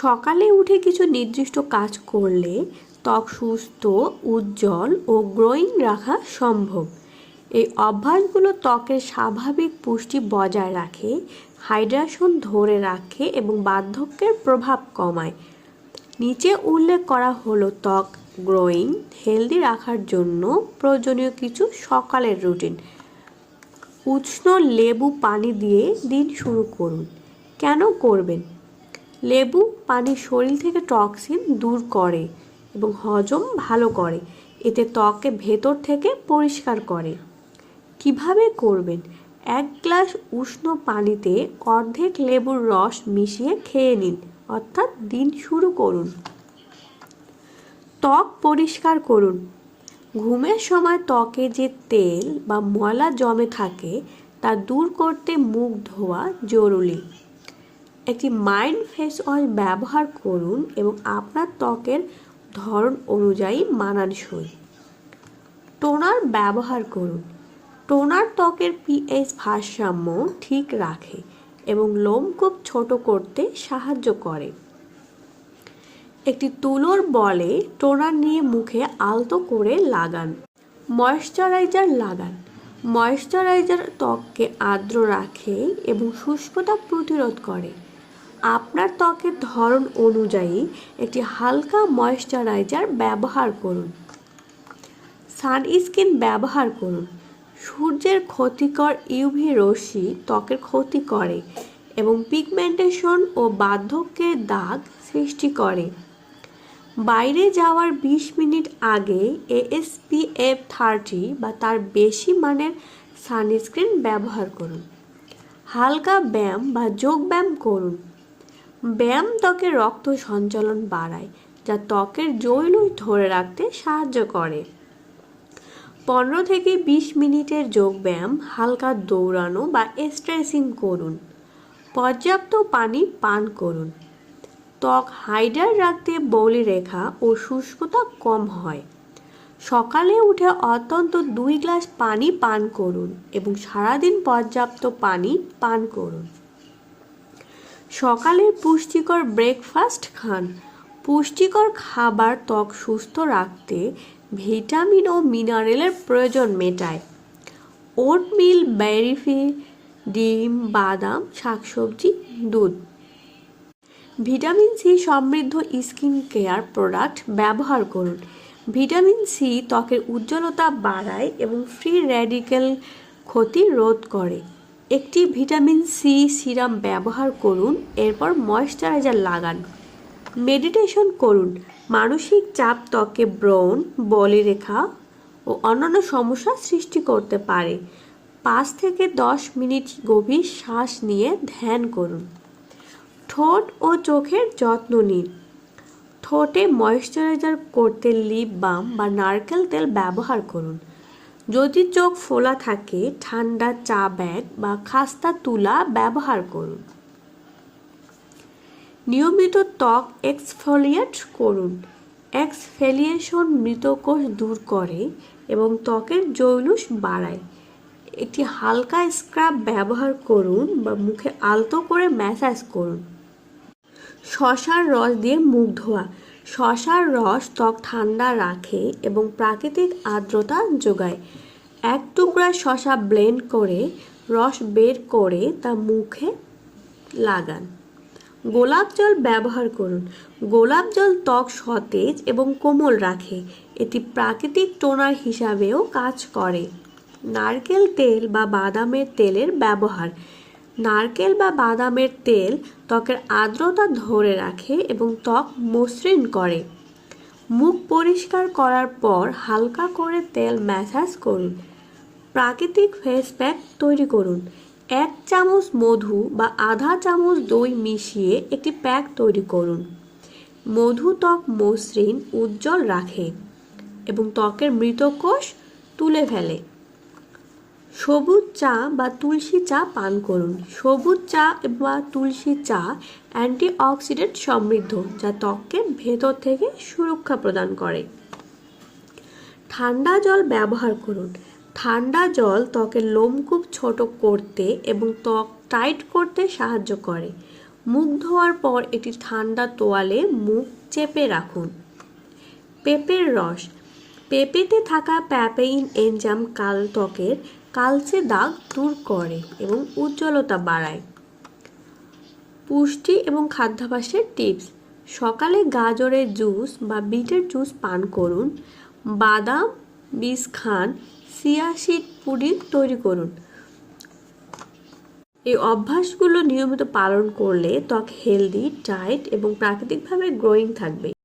সকালে উঠে কিছু নির্দিষ্ট কাজ করলে ত্বক সুস্থ, উজ্জ্বল ও গ্রোয়িং রাখা সম্ভব। এই অভ্যাসগুলো ত্বকের স্বাভাবিক পুষ্টি বজায় রাখে হাইড্রেশন ধরে রাখে এবং বার্ধক্যের প্রভাব কমায়। নিচে উল্লেখ করা হলো ত্বক গ্রোয়িং হেলদি রাখার জন্য প্রয়োজনীয় কিছু সকালের রুটিন উষ্ণ লেবু পানি দিয়ে দিন শুরু করুন। কেন করবেন? লেবু পানি শরীর থেকে টক্সিন দূর করে এবং হজম ভালো করে। এতে ত্বককে ভেতর থেকে পরিষ্কার করে। কীভাবে করবেন? এক গ্লাস উষ্ণ পানিতে অর্ধেক লেবুর রস মিশিয়ে খেয়ে নিন, অর্থাৎ দিন শুরু করুন। ত্বক পরিষ্কার করুন। ঘুমের সময় ত্বকে যে তেল বা ময়লা জমে থাকে, তা দূর করতে মুখ ধোয়া জরুরি। একটি মাইন্ড ফেস অয়েল ব্যবহার করুন এবং আপনার ত্বকের ধরন অনুযায়ী মানানসই। টোনার ব্যবহার করুন। টোনার ত্বকের পিএইচ ভারসাম্য ঠিক রাখে এবং লোম খুব ছোট করতে সাহায্য করে। একটি তুলোর বলে টোনার নিয়ে মুখে আলতো করে লাগান। ময়শ্চারাইজার লাগান। ময়শ্চারাইজার ত্বককে আর্দ্র রাখে এবং শুষ্কতা প্রতিরোধ করে। আপনার ত্বকের ধরন অনুযায়ী একটি হালকা ময়শ্চারাইজার ব্যবহার করুন। সানস্ক্রিন ব্যবহার করুন। সূর্যের ক্ষতিকর ইউভি রশ্মি ত্বকের ক্ষতি করে এবং পিগমেন্টেশন ও বার্ধক্যের দাগ সৃষ্টি করে। বাইরে যাওয়ার ২০ মিনিট আগে এএসপিএফ থার্টি বা তার বেশি মানের সানস্ক্রিন ব্যবহার করুন। হালকা ব্যায়াম বা যোগ ব্যায়াম করুন। ব্যায়াম ত্বকের রক্ত সঞ্চালন বাড়ায়, যা ত্বকের জৈলুস ধরে রাখতে সাহায্য করে। পনেরো থেকে বিশ মিনিটের যোগব্যায়াম হালকা দৌড়ানো বা স্ট্রেসিং করুন। পর্যাপ্ত পানি পান করুন। ত্বক হাইড্রার রাখতে বলি রেখা ও শুষ্কতা কম হয়। সকালে উঠে অত্যন্ত দুই গ্লাস পানি পান করুন এবং সারাদিন পর্যাপ্ত পানি পান করুন। সকালের পুষ্টিকর ব্রেকফাস্ট খান। পুষ্টিকর খাবার ত্বক সুস্থ রাখতে ভিটামিন ও মিনারেলের প্রয়োজন মেটায়। ওটমিল বেরিফি ডিম, বাদাম, শাকসবজি, দুধ। ভিটামিন সি সমৃদ্ধ স্কিন কেয়ার প্রোডাক্ট ব্যবহার করুন। ভিটামিন সি ত্বকের উজ্জ্বলতা বাড়ায় এবং ফ্রি র্যাডিক্যাল ক্ষতি রোধ করে। একটি ভিটামিন সি সিরাম ব্যবহার করুন, এরপর ময়শ্চারাইজার লাগান। মেডিটেশন করুন। মানসিক চাপ ত্বকে ব্রণ বলিরেখা ও অন্যান্য সমস্যা সৃষ্টি করতে পারে। পাঁচ থেকে দশ মিনিট গভীর শ্বাস নিয়ে ধ্যান করুন। ঠোঁট ও চোখের যত্ন নিন। ঠোঁটে ময়শ্চারাইজার করতে লিপ, বাম বা নারকেল তেল ব্যবহার করুন। যদি চোখ ফোলা থাকে, ঠান্ডা চা ব্যাগ বা খাস্তা তুলা ব্যবহার করুন। নিয়মিত ত্বক এক্সফোলিয়েট করুন। এক্সফেলিয়েশন মৃতকোষ দূর করে এবং ত্বকের জৈলুস বাড়ায়। একটি হালকা স্ক্রাব ব্যবহার করুন বা মুখে আলতো করে ম্যাসাজ করুন। শশার রস দিয়ে মুখ ধোয়া। শশার রস ত্বক ঠান্ডা রাখে এবং প্রাকৃতিক আর্দ্রতা যোগায়। এক টুকরা শশা ব্লেন্ড করে রস বের করে তা মুখে লাগান। গোলাপ জল ব্যবহার করুন। গোলাপ জল ত্বক সতেজ এবং কোমল রাখে। এটি প্রাকৃতিক টোনার হিসাবেও কাজ করে। নারকেল তেল বা বাদামের তেলের ব্যবহার। নারকেল বা বাদামের তেল ত্বকের আর্দ্রতা ধরে রাখে এবং ত্বক মসৃণ করে। মুখ পরিষ্কার করার পর হালকা করে তেল ম্যাসাজ করুন। প্রাকৃতিক ফেস প্যাক তৈরি করুন। এক চামচ মধু বা আধা চামচ দই মিশিয়ে একটি প্যাক তৈরি করুন। মধু ত্বক মসৃণ, উজ্জ্বল রাখে এবং ত্বকের মৃত কোষ তুলে ফেলে। সবুজ চা বা তুলসী চা পান করুন। সবুজ চা বা তুলসী চা অ্যান্টিঅক্সিডেন্ট সমৃদ্ধ, যা ত্বককে ভেতর থেকে সুরক্ষা প্রদান করে। ঠান্ডা জল ব্যবহার করুন। ঠান্ডা জল ত্বকের লোমকূপ ছোট করতে এবং ত্বক টাইট করতে সাহায্য করে। মুখ ধোয়ার পর এটি ঠান্ডা তোয়ালে মুখ চেপে রাখুন। পেঁপের রস। পেঁপেতে থাকা প্যাপেইন এনজাম কাল ত্বকের কালচে দাগ দূর করে এবং উজ্জ্বলতা বাড়ায়। পুষ্টি এবং খাদ্যাভ্যাসের টিপস। সকালে গাজরের জুস বা বিটের জুস পান করুন। বাদাম, বীজ খান সিয়া সিড পুডিং তৈরি করুন। এই অভ্যাসগুলো নিয়মিত পালন করলে ত্বক হেলদি টাইট এবং প্রাকৃতিকভাবে গ্রোয়িং থাকবে।